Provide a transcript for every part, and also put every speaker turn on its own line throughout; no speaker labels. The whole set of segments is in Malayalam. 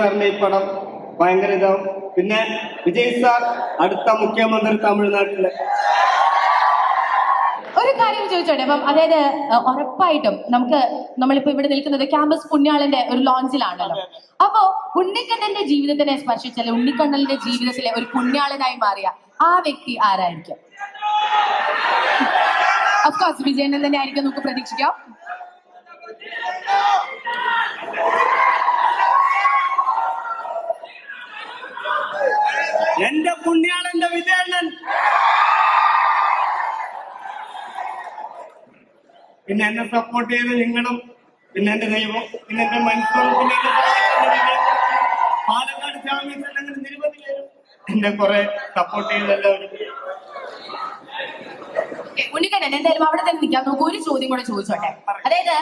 സാറിന്റെ ഈ പടം ഭയങ്കര ഇതാവും. പിന്നെ വിജയ് സാർ അടുത്ത മുഖ്യമന്ത്രി തമിഴ്നാട്ടിലെ.
ഒരു കാര്യം ചോദിച്ചോട്ടെ? അപ്പം അതായത് ഉറപ്പായിട്ടും നമുക്ക് നമ്മളിപ്പോ ഇവിടെ നിൽക്കുന്നത് ക്യാമ്പസ് പുണ്യാളന്റെ ഒരു ലോഞ്ചിലാണല്ലോ. അപ്പോ ഉണ്ണിക്കണ്ണന്റെ ജീവിതത്തിനെ സ്പർശിച്ച ഉണ്ണിക്കണ്ണലിന്റെ ജീവിതത്തിലെ ഒരു പുണ്യാളനായി മാറിയ ആ വ്യക്തി ആരായിരിക്കും? അഫ്കോഴ്സ് വിജയനൻ തന്നെ ആയിരിക്കും നമുക്ക് പ്രതീക്ഷിക്കാം.
എന്റെ പുണ്യാണ് എന്റെ വിജയണ്ണൻ പിന്നെ എന്നെ സപ്പോർട്ട് ചെയ്ത് നിങ്ങളും പിന്നെ എന്റെ ദൈവം പിന്നെ എന്റെ മനസ്സും പിന്നെ. പാലക്കാട് ജാമ്യത്തിൽ അങ്ങനെ നിരവധി പേരും എന്നെ കുറെ സപ്പോർട്ട് ചെയ്ത് എല്ലാവരും.
ഉണ്ണിക്കണ്ണൻ എന്തായാലും അവിടെ തന്നെ നിൽക്കാം. നമുക്ക് ഒരു ചോദ്യം കൂടെ ചോദിച്ചോട്ടെ? അതായത്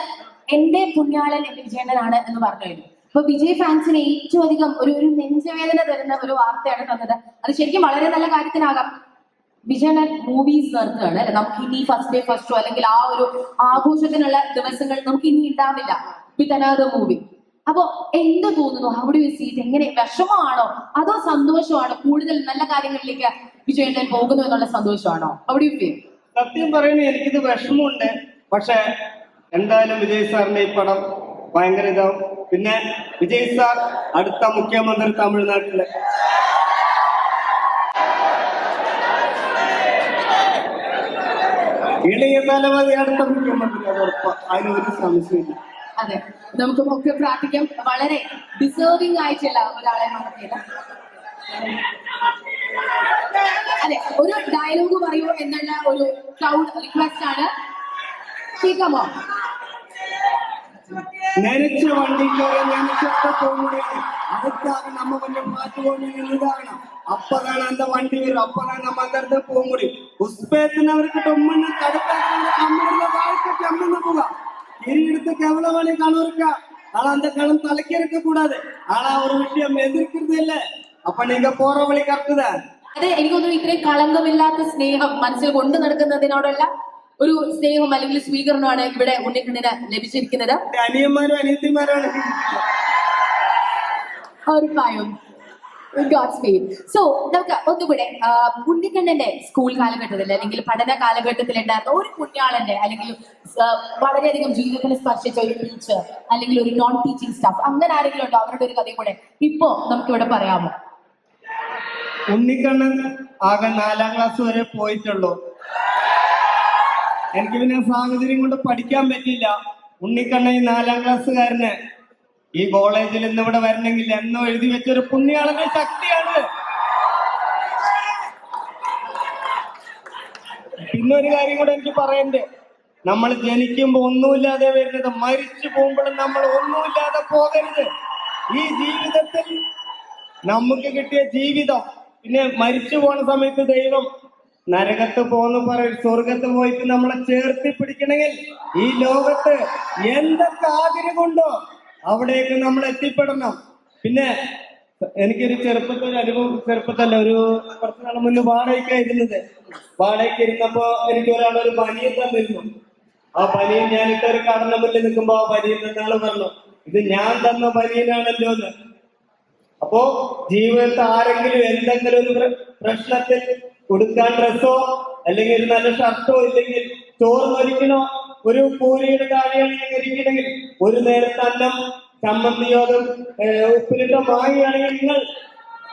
എന്റെ പുണ്യാളൻ എന്റെ വിജയണ്ണനാണ് എന്ന് പറഞ്ഞു കഴിഞ്ഞു അപ്പൊ വിജയ് ഫാൻസിന് ഏറ്റവും അധികം ഒരു ഒരു നെഞ്ചവേദന തരുന്ന ഒരു വാർത്തയാണ് തന്നത് അത് ശരിക്കും വളരെ നല്ല കാര്യത്തിനാകാം. വിജയൻ മൂവീസ് നിർത്തുകയാണ്. അല്ലെ? നമുക്ക് ഇനി ഫസ്റ്റ് ഡേ ഫസ്റ്റ് അല്ലെങ്കിൽ ആ ഒരു ആഘോഷത്തിനുള്ള ദിവസങ്ങൾ നമുക്ക് ഇനി ഉണ്ടാവില്ല. വിത്ത് മൂവി അപ്പോ എന്ത് തോന്നുന്നു? ഹൗ ഡു യു സീ എങ്ങനെ? വിഷമമാണോ? അതോ സന്തോഷമാണോ? കൂടുതൽ നല്ല കാര്യങ്ങളിലേക്ക് വിജയൻ പോകുന്നു എന്നുള്ള സന്തോഷമാണോ? ഹൗ ഡു യു
സത്യം പറയുന്നത് എനിക്കിത് വിഷമമുണ്ട്. പക്ഷെ എന്തായാലും വിജയ് സാറിന്റെ ഈ പടം ഭയങ്കര ഇതാവും. പിന്നെ വിജയ് സാർ അടുത്ത മുഖ്യമന്ത്രി തമിഴ്നാട്ടിലെ. ഇളയ തലമതി അടുത്ത മുഖ്യമന്ത്രി അത് ഉറപ്പാ. അതിന് ഒരു സംശയമില്ല
അതെ. നമുക്ക് ഒക്കെ പ്രാർത്ഥിക്കാം. വളരെ ഡിസേർവിംഗ് ആയിട്ടുള്ള ഒരാളെ നടത്തിയത് അതെ ഒരു ഡയലോഗ് പറയൂ എന്നുള്ള ഒരു ക്രൗഡ് റിക്വസ്റ്റ് ആണ്. കേൾക്കാമോ?
നനച്ച വണ്ടി കയറി നനച്ചൊക്കെ പോകുകയാണ് அதுக்காக நம்ம கொஞ்சம் பார்த்து போகணும் இதுதாகணும் அப்பதான் அந்த வண்டி வரும் அப்பதான் நம்ம அந்த இடத்துல போக முடியும் புஷ்பேத்தினவருக்கு டொம்முன்னு தடுப்பாங்க கம்முள்ள வாழ்க்கை கம்முன்னு போகும் கிரீடத்துக்கு எவ்வளவு வழி கணம் இருக்கா ஆனா அந்த கணம் தலைக்க இருக்க கூடாது ஆனா ஒரு விஷயம் எதிர்க்கிறது இல்ல அப்ப நீங்க போற வழி கரெக்ட் தான்
അത് എനിക്ക് തോന്നുന്നു ഇത്രയും കളങ്കമില്ലാത്ത സ്നേഹം മനസ്സിൽ കൊണ്ടു നടക്കുന്നതിനോടുള്ള ഒരു സ്നേഹം അല്ലെങ്കിൽ സ്വീകരണമാണ് ഇവിടെ ഉണ്ണിക്കണ്ണിന് ലഭിച്ചിരിക്കുന്നത്.
അനിയന്മാരും അനിയത്തിമാരാണ്
ഉറപ്പായും. ഗോഡ് സ്പീഡ് സോ നമുക്ക് ഒന്നുകൂടെ ഉണ്ണിക്കണ്ണന്റെ സ്കൂൾ കാലഘട്ടത്തിൽ അല്ലെങ്കിൽ പഠന കാലഘട്ടത്തിൽ ഉണ്ടായിരുന്ന ഒരു കുഞ്ഞാളന്റെ അല്ലെങ്കിൽ വളരെയധികം ജീവിതത്തിന് സ്പർശിച്ച ഒരു ടീച്ചർ അല്ലെങ്കിൽ ഒരു നോൺ ടീച്ചിങ് സ്റ്റാഫ് അങ്ങനെ ആരെങ്കിലും ഉണ്ടോ? അവരുടെ ഒരു കഥയും കൂടെ ഇപ്പോ നമുക്ക് ഇവിടെ പറയാമോ?
ഉണ്ണിക്കണ്ണൻ ആകെ നാലാം ക്ലാസ് വരെ പോയിട്ടുള്ളൂ. എനിക്ക് പിന്നെ സാഹചര്യം കൊണ്ട് പഠിക്കാൻ പറ്റില്ല ഉണ്ണിക്കണ്ണൻ ഈ നാലാം ക്ലാസ്സുകാരന് ഈ കോളേജിൽ ഇന്ന് ഇവിടെ വരണമെങ്കിൽ എന്നോ എഴുതി വെച്ചൊരു പുണ്യാളന്റെ ശക്തിയാണ്. പിന്നെ ഒരു കാര്യം കൂടെ എനിക്ക് പറയണ്ടേ? നമ്മൾ ജനിക്കുമ്പോ ഒന്നുമില്ലാതെ വരുന്നത് മരിച്ചു പോകുമ്പോഴും നമ്മൾ ഒന്നുമില്ലാതെ പോകരുത്. ഈ ജീവിതത്തിൽ നമുക്ക് കിട്ടിയ ജീവിതം പിന്നെ മരിച്ചു പോണ സമയത്ത് ദൈവം നരകത്ത് പോന്ന് പറയും സ്വർഗത്ത് പോയിട്ട് നമ്മളെ ചേർത്തി പിടിക്കണമെങ്കിൽ ഈ ലോകത്ത് എന്തൊക്കെ ആഗ്രഹമുണ്ടോ അവിടേക്ക് നമ്മൾ എത്തിപ്പെടണം. പിന്നെ എനിക്കൊരു ചെറുപ്പത്തിൽ ഒരു അനുഭവം ചെറുപ്പത്തല്ല ഒരു കുറച്ച് നാൾ മുന്നേ വാടകയ്ക്ക് ഇരുന്നത്. വാടകയ്ക്ക് ഇരുന്നപ്പോ എനിക്ക് ഒരാൾ ഒരു പനിയും തന്നിരുന്നു. ആ പനിയും ഞാനിട്ട് ഒരു കടന്ന മുന്നിൽ നിൽക്കുമ്പോ ആ പനിയിൽ നിന്നാൾ പറഞ്ഞു ഇത് ഞാൻ തന്ന പനിയിലാണല്ലോ എന്ന്. അപ്പോ ജീവിതത്തിൽ ആരെങ്കിലും എന്തെങ്കിലും ഒരു പ്രശ്നത്തിൽ കൊടുക്കാൻ ഡ്രസ്സോ അല്ലെങ്കിൽ ഒരു നല്ല ഷർട്ടോ ഇല്ലെങ്കിൽ മരിക്കണോ ഒരു പൂരിയുടെ താഴെയാണെങ്കിൽ ഇരിക്കണമെങ്കിൽ ഒരു നേരത്തെ അന്നം ചമ്മന്തിയോതും ഉപ്പിലിട്ട മാങ്ങയാണെങ്കിൽ നിങ്ങൾ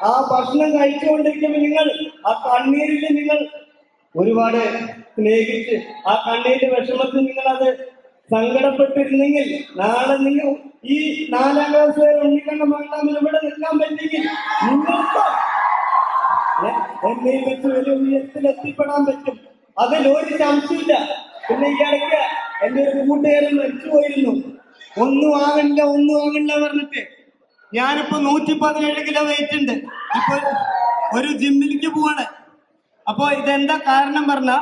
ആ ഭക്ഷണം കഴിച്ചുകൊണ്ടിരിക്കുമ്പോൾ നിങ്ങൾ ആ കണ്ണീരിൽ നിങ്ങൾ ഒരുപാട് സ്നേഹിച്ച് ആ കണ്ണീരിന്റെ വിഷമത്തിൽ നിങ്ങൾ അത് സങ്കടപ്പെട്ടിരുന്നെങ്കിൽ നാളെ നിങ്ങൾ ഈ നാലാം ക്ലാസ് ഉണ്ണിക്കണ്ണ മംഗളാമിൽ ഇവിടെ നിൽക്കാൻ പറ്റിയെങ്കിൽ നിങ്ങൾക്ക് എ- എന്നെ വെച്ച് വലിയ ഉയരത്തിൽ എത്തിപ്പെടാൻ പറ്റും. അതിൽ ഒരു സംശയമില്ല പിന്നെ ഈ ഇടയ്ക്ക് എന്റെ ഒരു കൂട്ടുകാരൻ മരിച്ചു പോയിരുന്നു ഒന്നും ആകണില്ല ഒന്നും ആകണില്ല പറഞ്ഞിട്ട് ഞാനിപ്പോ നൂറ്റി പതിനേഴ് കിലോ വെയിറ്റ് ഉണ്ട്. ഇപ്പൊ ഒരു ജിമ്മിലേക്ക് പോവാണ്. അപ്പൊ ഇതെന്താ കാരണം പറഞ്ഞ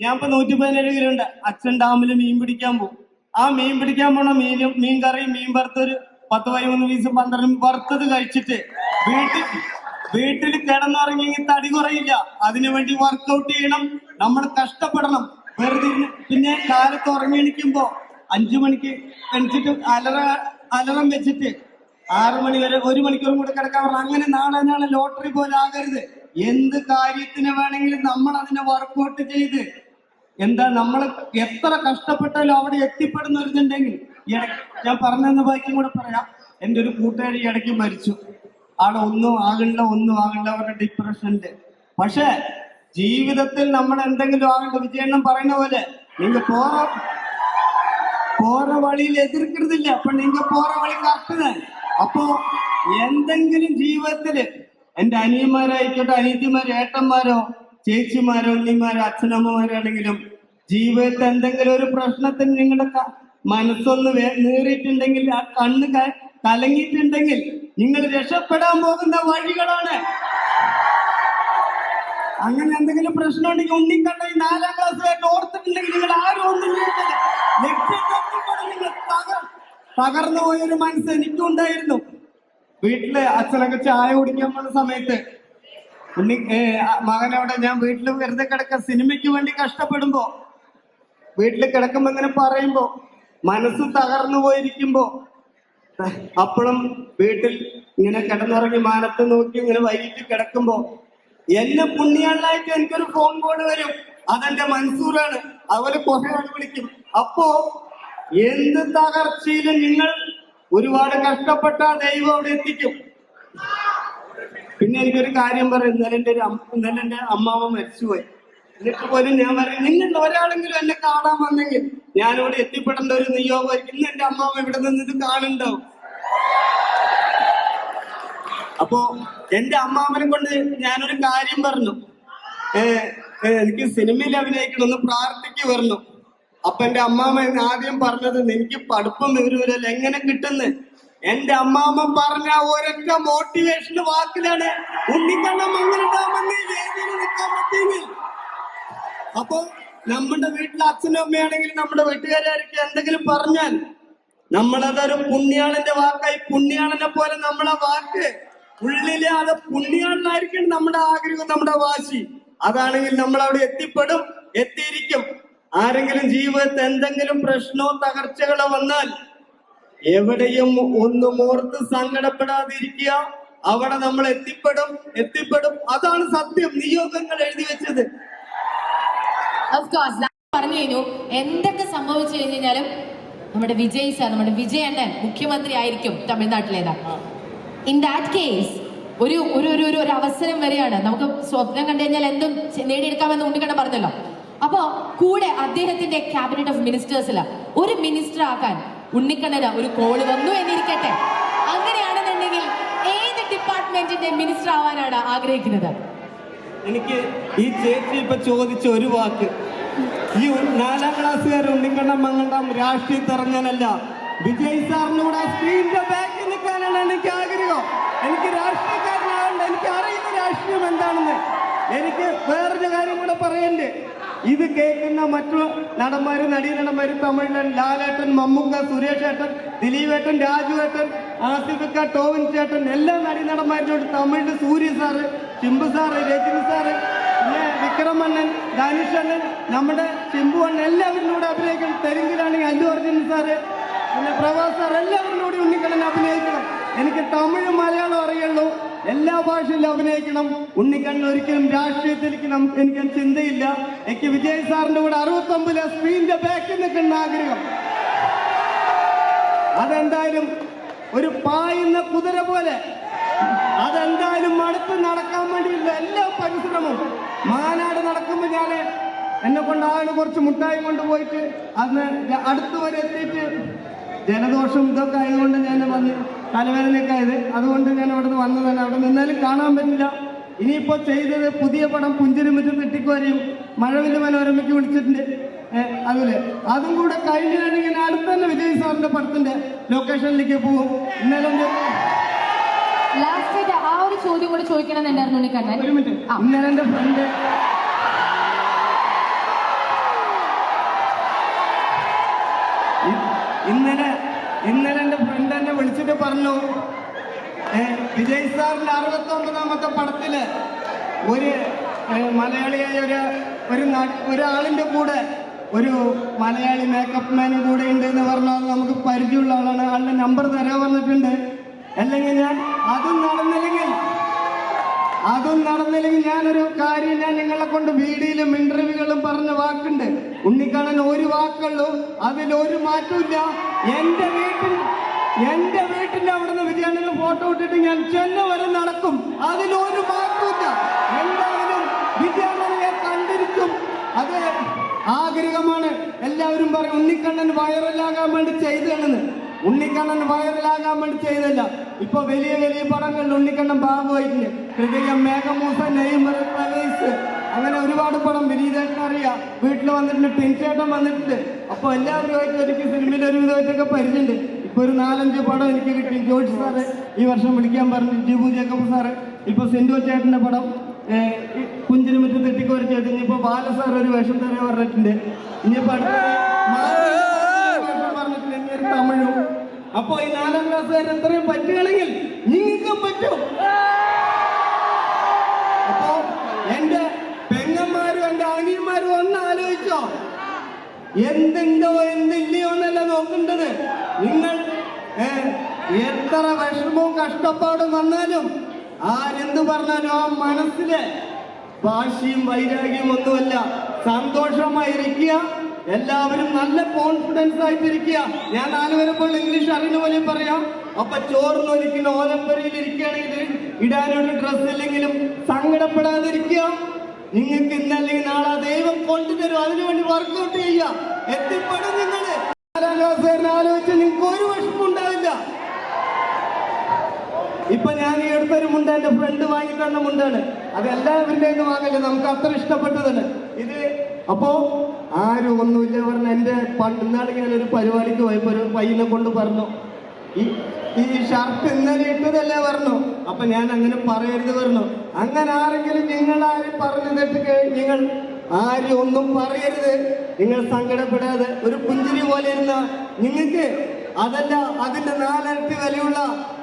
ഞാൻ ഇപ്പൊ നൂറ്റി പതിനേഴ് കിലോ ഉണ്ട്. അച്ഛൻ ഡാമിൽ മീൻ പിടിക്കാൻ പോകും. ആ മീൻ പിടിക്കാൻ പോണ മീൻ മീൻ കറിയും മീൻ വറുത്തൊരു പത്ത് പതിമൂന്ന് പീസ് പന്ത്രണ്ട് വറുത്തത് കഴിച്ചിട്ട് വീട്ടിൽ വീട്ടിൽ കിടന്നിറങ്ങി തടി കുറയില്ല. അതിനുവേണ്ടി വർക്കൗട്ട് ചെയ്യണം. നമ്മൾ കഷ്ടപ്പെടണം. വെറുതെ പിന്നെ കാലത്ത് ഉറങ്ങി എണിക്കുമ്പോ അഞ്ചു മണിക്ക് എണിച്ചിട്ട് അലറ അലറം വെച്ചിട്ട് ആറു മണി വരെ ഒരു മണിക്കൂറും കൂടെ കിടക്കാൻ പറഞ്ഞു. അങ്ങനെ നാളെ നാളെ ലോട്ടറി പോലെ ആകരുത്. എന്ത് കാര്യത്തിന് വേണമെങ്കിലും നമ്മൾ അതിനെ വർക്ക്ഔട്ട് ചെയ്ത് എന്താ നമ്മൾ എത്ര കഷ്ടപ്പെട്ടാലും അവിടെ എത്തിപ്പെടുന്നവരുന്നുണ്ടെങ്കിൽ ഞാൻ പറഞ്ഞെന്ന ബാക്കി കൂടെ പറയാം. എന്റെ ഒരു കൂട്ടുകാരി ഇടയ്ക്ക് മരിച്ചു. ആളെ ഒന്നും ആകണ്ട ഒന്നും ആകണ്ട അവരുടെ ഡിപ്രഷന്റെ പക്ഷേ ജീവിതത്തിൽ നമ്മൾ എന്തെങ്കിലും ആകണ്ട വിജയണ്ണം പറയുന്ന പോലെ നിങ്ങൾ പോറ പോറ വഴിയിൽ എതിർക്കരുതില്ല. അപ്പൊ നിങ്ങൾ പോറ വഴി കറക്റ്റ്. അപ്പോ എന്തെങ്കിലും ജീവിതത്തിൽ എന്റെ അനിയന്മാരായിക്കോട്ടെ അനിയത്തിമാരോ ഏട്ടന്മാരോ ചേച്ചിമാരോ ഉണ്ണിമാരോ അച്ഛനമ്മമാരോ ആണെങ്കിലും ജീവിതത്തിൽ എന്തെങ്കിലും ഒരു പ്രശ്നത്തിന് നിങ്ങളുടെ മനസ്സൊന്ന് നേറിയിട്ടുണ്ടെങ്കിൽ ആ കണ്ണ് കലങ്ങിയിട്ടുണ്ടെങ്കിൽ നിങ്ങൾ രക്ഷപ്പെടാൻ പോകുന്ന വഴികളാണ്. അങ്ങനെ എന്തെങ്കിലും പ്രശ്നം ഉണ്ടെങ്കിൽ ഉണ്ണിക്കണ്ട ഈ നാലാം വരെ ഓർത്തിട്ടുണ്ടെങ്കിൽ നിങ്ങൾ ആരും ഒന്നും നിങ്ങൾ. തകർ- തകർന്നു പോയൊരു മനസ്സ് എനിക്കും ഉണ്ടായിരുന്നു വീട്ടിൽ അച്ഛനൊക്കെ ചായ കുടിക്കാൻ പോകുന്ന സമയത്ത് ഉണ്ണി മകനവിടെ ഞാൻ വീട്ടിൽ വെറുതെ കിടക്ക സിനിമയ്ക്ക് വേണ്ടി കഷ്ടപ്പെടുമ്പോ വീട്ടിൽ കിടക്കുമ്പോ ഇങ്ങനെ പറയുമ്പോ മനസ്സ് തകർന്നു പോയിരിക്കുമ്പോ അപ്പോഴും വീട്ടിൽ ഇങ്ങനെ കിടന്നിറങ്ങി മാനത്ത് നോക്കി ഇങ്ങനെ വൈകിട്ട് കിടക്കുമ്പോ എന്നെ പുണ്യാളായിട്ട് എനിക്കൊരു ഫോൺ കോൾ വരും. അതെന്റെ മൻസൂറാണ്. അവർ കുറെ വിളിക്കും. അപ്പോ എന്ത് തകർച്ചയിലും നിങ്ങൾ ഒരുപാട് കഷ്ടപ്പെട്ട ദൈവം അവിടെ എത്തിക്കും. പിന്നെ എനിക്കൊരു കാര്യം പറയും. ഇന്നലെ എന്റെ ഒരു ഇന്നലെ എന്റെ അമ്മാവ മരിച്ചുപോയി. എന്നിട്ട് പോലും ഞാൻ പറയും നിങ്ങൾ ഒരാളെങ്കിലും എന്നെ കാണാൻ വന്നെങ്കിൽ ഞാനിവിടെ എത്തിപ്പെടേണ്ട ഒരു നിയോഗമായിരിക്കും. എന്റെ അമ്മാവ് ഇവിടെ നിന്ന് ഇത് കാണുന്നുണ്ടാവും. അപ്പോ എന്റെ അമ്മാവനെ കൊണ്ട് ഞാനൊരു കാര്യം പറഞ്ഞു. എനിക്ക് സിനിമയിൽ അഭിനയിക്കണം ഒന്ന് പ്രാർത്ഥിക്ക് പറഞ്ഞു. അപ്പൊ എന്റെ അമ്മാമ്മ ആദ്യം പറഞ്ഞത് എനിക്ക് പഠിപ്പും വിവരമില്ല എങ്ങനെ കിട്ടുന്നു? എന്റെ അമ്മാമ്മ പറഞ്ഞ ഒരൊറ്റ മോട്ടിവേഷൻ വാക്കിലാണ് ഉണ്ണിക്കണ്ണം അങ്ങനെ നിൽക്കാൻ അപ്പൊ നമ്മുടെ വീട്ടിലെ അച്ഛനും അമ്മയാണെങ്കിൽ നമ്മുടെ വീട്ടുകാരായിരിക്കും എന്തെങ്കിലും പറഞ്ഞാൽ. നമ്മളതൊരു പുണ്യാളന്റെ വാക്കായി പുണ്യാളനെ പോലെ നമ്മളെ വാക്ക്. ഉള്ളിലെ അത് പുണ്യാളനായിരിക്കും നമ്മുടെ ആഗ്രഹം നമ്മുടെ വാശി. അതാണെങ്കിൽ നമ്മൾ അവിടെ എത്തിപ്പെടും എത്തിയിരിക്കും. ആരെങ്കിലും ജീവിതത്തിൽ എന്തെങ്കിലും പ്രശ്നമോ തകർച്ചകളോ വന്നാൽ എവിടെയും ഒന്നും ഓർത്ത് സങ്കടപ്പെടാതിരിക്കുക. അവിടെ നമ്മൾ എത്തിപ്പെടും എത്തിപ്പെടും. അതാണ് സത്യം. നിയോഗങ്ങൾ എഴുതി വെച്ചത്.
Of കോഴ്സ് പറഞ്ഞു കഴിഞ്ഞു. എന്തൊക്കെ സംഭവിച്ചു കഴിഞ്ഞു കഴിഞ്ഞാലും നമ്മുടെ വിജയ് സാർ നമ്മുടെ വിജയ് അണ്ണൻ മുഖ്യമന്ത്രി ആയിരിക്കും തമിഴ്നാട്ടിലേതാ. ഇൻ ദാറ്റ് കേസ് ഒരു ഒരു ഒരു ഒരു ഒരു അവസരം വരെയാണ്. നമുക്ക് സ്വപ്നം കണ്ടു കഴിഞ്ഞാൽ എന്തും നേടിയെടുക്കാമെന്ന് ഉണ്ണിക്കണ്ണൻ പറഞ്ഞല്ലോ. അപ്പോ കൂടെ അദ്ദേഹത്തിന്റെ ക്യാബിനറ്റ് ഓഫ് മിനിസ്റ്റേഴ്സിൽ ഒരു മിനിസ്റ്റർ ആക്കാൻ ഉണ്ണിക്കണ്ണന് ഒരു കോൾ വന്നു എന്നിരിക്കട്ടെ. അങ്ങനെയാണെന്നുണ്ടെങ്കിൽ ഏത് ഡിപ്പാർട്ട്മെന്റിന്റെ മിനിസ്റ്റർ ആവാനാണ് ആഗ്രഹിക്കുന്നത്?
എനിക്ക് ഈ ചേച്ചി ഇപ്പൊ ചോദിച്ച ഒരു വാക്ക്. ഈ നാലാം ക്ലാസ്സുകാർ ഉണ്ണിക്കണ്ണം മങ്ങണ്ടം രാഷ്ട്രീയത്തിൽ ഇറങ്ങാനല്ല വിജയ് സാറിനൂടെ സ്ക്രീനിന്റെ ബാക്കിൽ നിൽക്കാനാണ് എനിക്ക് ആഗ്രഹം. എനിക്ക് രാഷ്ട്രീയക്കാരനാകണ്ട എനിക്ക് അറിയുന്ന രാഷ്ട്രീയം എന്താണെന്ന് എനിക്ക് വേറൊരു കാര്യം കൂടെ പറയണ്ടേ. ഇത് കേൾക്കുന്ന മറ്റു നടന്മാര് നടീനടന്മാര് തമിഴിലൻ ലാലേട്ടൻ മമ്മൂക്ക സുരേഷ് ഏട്ടൻ ദിലീപേട്ടൻ രാജുവേട്ടൻ ആസിഫിക്ക ടോവിൻ ചേട്ടൻ എല്ലാ നടീനടന്മാരിനോട് തമിഴിന്റെ Suriya sir Simbu sir Rajini sir പിന്നെ വിക്രമണ്ണൻ ധനുഷ് അണ്ണൻ നമ്മുടെ ചിമ്പു അണ്ണൻ എല്ലാവരിലൂടെ അഭിനയിക്കണം. തെലുങ്കിലാണെങ്കിൽ അല്ലു അർജുൻ സാറ് പിന്നെ പ്രഭാസ് സാർ എല്ലാവരിലൂടെ ഉണ്ണിക്കണ്ണൻ അഭിനയിക്കണം. എനിക്ക് തമിഴ് മലയാളം അറിയുള്ളൂ. എല്ലാ ഭാഷയിലും അഭിനയിക്കണം. ഉണ്ണിക്കണ്ണൻ ഒരിക്കലും രാഷ്ട്രീയത്തിലേക്ക് നമുക്ക് എനിക്ക് ചിന്തയില്ല. എനിക്ക് വിജയ് സാറിന്റെ കൂടെ അറുപത്തൊമ്പതിലെ സ്ക്രീനിന്റെ ബാക്കിൽ നിൽക്കുന്ന ആഗ്രഹം. അതെന്തായാലും ഒരു പായുന്ന കുതിര പോലെ. അതെന്തായാലും അടുത്ത് നടക്കാൻ വേണ്ടിയുള്ള എല്ലാ പരിശ്രമവും മാനാട് നടക്കുമ്പോൾ ഞാൻ എന്നെ കൊണ്ടാണ് കുറച്ച് മുട്ടായി കൊണ്ടുപോയിട്ട് അന്ന് അടുത്ത് വരെ എത്തിയിട്ട് ജലദോഷം ഇതൊക്കെ ആയതുകൊണ്ട് ഞാൻ വന്ന് തലവേദനയൊക്കെ ആയത്. അതുകൊണ്ട് ഞാൻ അവിടെ നിന്ന് വന്നതല്ല. അവിടെ നിന്നാലും കാണാൻ പറ്റില്ല. ഇനിയിപ്പോ ചെയ്തത് പുതിയ പടം പുഞ്ചിരി മുറ്റം മഴവിൽ മനോരമയ്ക്ക് വിളിച്ചിട്ടുണ്ട്. അതുപോലെ. അതിൽ അതും കൂടെ കഴിഞ്ഞു കഴിഞ്ഞാൽ അടുത്ത തന്നെ വിജയ് സാറിന്റെ പടത്തിന്റെ ലൊക്കേഷനിലേക്ക് പോകും. ഇന്നലെ
ലാസ്റ്റ് ആ ഒരു ചോദ്യം കൂടെ ചോദിക്കണമെന്നുണ്ടായിരുന്നു ഉണ്ണിക്കണ്ണൻ.
ഒരു മിനിറ്റ്. ഇന്നലെ എന്റെ ഫ്രണ്ട് ഇന്നലെ ഇന്നലെ എന്റെ ഫ്രണ്ട് എന്നെ വിളിച്ചിട്ട് പറഞ്ഞു. വിജയ് സാറിന്റെ അറുപത്തി ഒമ്പതാമത്തെ പടത്തിൽ ഒരു മലയാളിയായ ഒരു ഒരു ഒരാളിന്റെ കൂടെ ഒരു മലയാളി മേക്കപ്പ് മാനും കൂടെ ഉണ്ട് എന്ന് പറഞ്ഞാൽ നമുക്ക് പരിചയമുള്ള ആളാണ്. ആളുടെ നമ്പർ തരാൻ പറഞ്ഞിട്ടുണ്ട്. അല്ലെങ്കിൽ ഞാൻ അതും നടന്നില്ലെങ്കിൽ അതും നടന്നില്ലെങ്കിൽ ഞാനൊരു കാര്യം ഞാൻ നിങ്ങളെ കൊണ്ട് വീഡിയോയിലും ഇന്റർവ്യൂകളും പറഞ്ഞ വാക്കുണ്ട്. ഉണ്ണിക്കണ്ണൻ ഒരു വാക്കുള്ളൂ. അതിലൊരു മാറ്റമില്ല എന്റെ വീട്ടിൽ എന്റെ വീട്ടിന്റെ അവിടുന്ന് വിദ്യാർത്ഥികൾ ഫോട്ടോ ഇട്ടിട്ട് ഞാൻ ചെന്ന വരെ നടക്കും. അതിലൊരു മാറ്റമില്ല എന്തായാലും വിദ്യാർത്ഥികളെ കണ്ടിരിക്കും. അത് ആഗ്രഹമാണ്. എല്ലാവരും പറയും ഉണ്ണിക്കണ്ണൻ വൈറലാകാൻ വേണ്ടി ചെയ്തതെന്ന് ഉണ്ണിക്കണ്ണൻ വൈറലാകാൻ വേണ്ടി ചെയ്തല്ല ഇപ്പൊ വലിയ വലിയ പടങ്ങളിൽ ഉണ്ണിക്കണ്ണൻ ഭാഗമായിട്ടുണ്ട് ഹൃദയം മേഘമൂസ നെയ്മർ പ്രവേശ് അങ്ങനെ ഒരുപാട് പടം വിനീതേട്ടൻ അറിയാം. വീട്ടിൽ വന്നിട്ടുണ്ട് ടിൻചേട്ടൻ വന്നിട്ടുണ്ട്. അപ്പൊ എല്ലാവരുമായിട്ട് എനിക്ക് സിനിമയിൽ ഒരു വിധമായിട്ടൊക്കെ പരിചയമുണ്ട്. ഇപ്പൊ ഒരു നാലഞ്ച് പടം എനിക്ക് കിട്ടി. ജോർജ് സാറ് ഈ വർഷം വിളിക്കാൻ പറഞ്ഞു. ജിബു ജേക്കബ് സാറ്. ഇപ്പൊ സിന്ധു ചേട്ടന്റെ പടം കുഞ്ചിന് മറ്റു തെറ്റിക്കോരി ചേട്ടൻ ഇപ്പൊ ബാല സാർ ഒരു വേഷം തന്നെ പറഞ്ഞിട്ടുണ്ട്. ഇനിയിപ്പോ അടുത്തത് ഒരു വേഷം പറഞ്ഞിട്ടുണ്ട്. ഇനി ഒരു തമിഴും. അപ്പൊ ഈ നാലാം ക്ലാസ്സുകാർ എത്രയും പറ്റുകയാണെങ്കിൽ നിങ്ങൾക്കും പറ്റും. അപ്പോൾ എന്റെ പെങ്ങന്മാരും എന്റെ അനിയന്മാരും ഒന്ന് ആലോചിച്ചോ എന്തുണ്ടോ എന്തില്ലയോ എന്നല്ല നോക്കേണ്ടത്? നിങ്ങൾ എത്ര വിഷമവും കഷ്ടപ്പാടും വന്നാലും ആരെന്ത് പറഞ്ഞാലും ആ മനസ്സിലെ വാശിയും വൈരാഗ്യം ഒന്നുമല്ല. സന്തോഷമായിരിക്കുക എല്ലാവരും നല്ല കോൺഫിഡൻസ് ആയിട്ടിരിക്കുക. ഞാൻ നാല് വരുമ്പോൾ ഇംഗ്ലീഷ് അറിയുന്ന പോലെ പറയാം. അപ്പൊ ചോർന്നൊരിക്കുന്ന ഓലപ്പരയിൽ ഇരിക്കുകയാണെങ്കിൽ ഇടാനൊരു ഡ്രസ്സ് ഇല്ലെങ്കിലും സങ്കടപ്പെടാതിരിക്കുക. നിങ്ങൾക്ക് ഇന്നല്ലെങ്കിൽ നാളെ ദൈവം കൊണ്ടുതരും. അതിനുവേണ്ടി വർക്കൗട്ട് ചെയ്യാം എത്തിപ്പെടും നിങ്ങൾ. ആലോചിച്ച് നിങ്ങൾക്ക് ഒരു വിഷമം ഉണ്ടാവില്ല. ഇപ്പൊ ഞാൻ ഈ അടുത്തൊരു മുണ്ട എന്റെ ഫ്രണ്ട് വാങ്ങി മുണ്ടാണ്. അത് എല്ലാവരുടെ നിന്ന് വാങ്ങില്ല? നമുക്ക് അത്ര ഇഷ്ടപ്പെട്ടതാണ്. ഇത് അപ്പോ ആരും ഒന്നുമില്ല പറഞ്ഞ എന്റെ പണ്ട് ഞാൻ ഒരു പരിപാടിക്ക് പോയപ്പോ ഒരു പയ്യനെ കൊണ്ട് പറഞ്ഞു. ഈ ഈ ഷർട്ട് ഇന്നലെ ഇട്ടതല്ലേ പറഞ്ഞു. അപ്പൊ ഞാൻ അങ്ങനെ പറയരുത് പറഞ്ഞു. അങ്ങനെ ആരെങ്കിലും നിങ്ങൾ ആരും പറഞ്ഞു തെറ്റ് നിങ്ങൾ ആരും ഒന്നും പറയരുത്. നിങ്ങൾ സങ്കടപ്പെടാതെ ഒരു പുഞ്ചിരി പോലെ ഇരുന്ന നിങ്ങൾക്ക് അതല്ല അതിന്റെ നാലരട്ടി വിലയുള്ള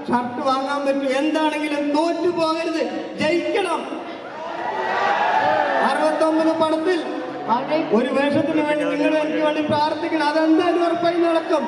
ഷർട്ട് വാങ്ങാൻ പറ്റും. എന്താണെങ്കിലും തോറ്റു പോകരുത്. ജയിക്കണം. അറുപത്തൊമ്പത് പടത്തിൽ. ഒരു വേഷത്തിന് വേണ്ടി നിങ്ങൾ എനിക്ക് വേണ്ടി പ്രാർത്ഥിക്കണം. അതെന്തായാലും ഉറപ്പായി നടക്കും.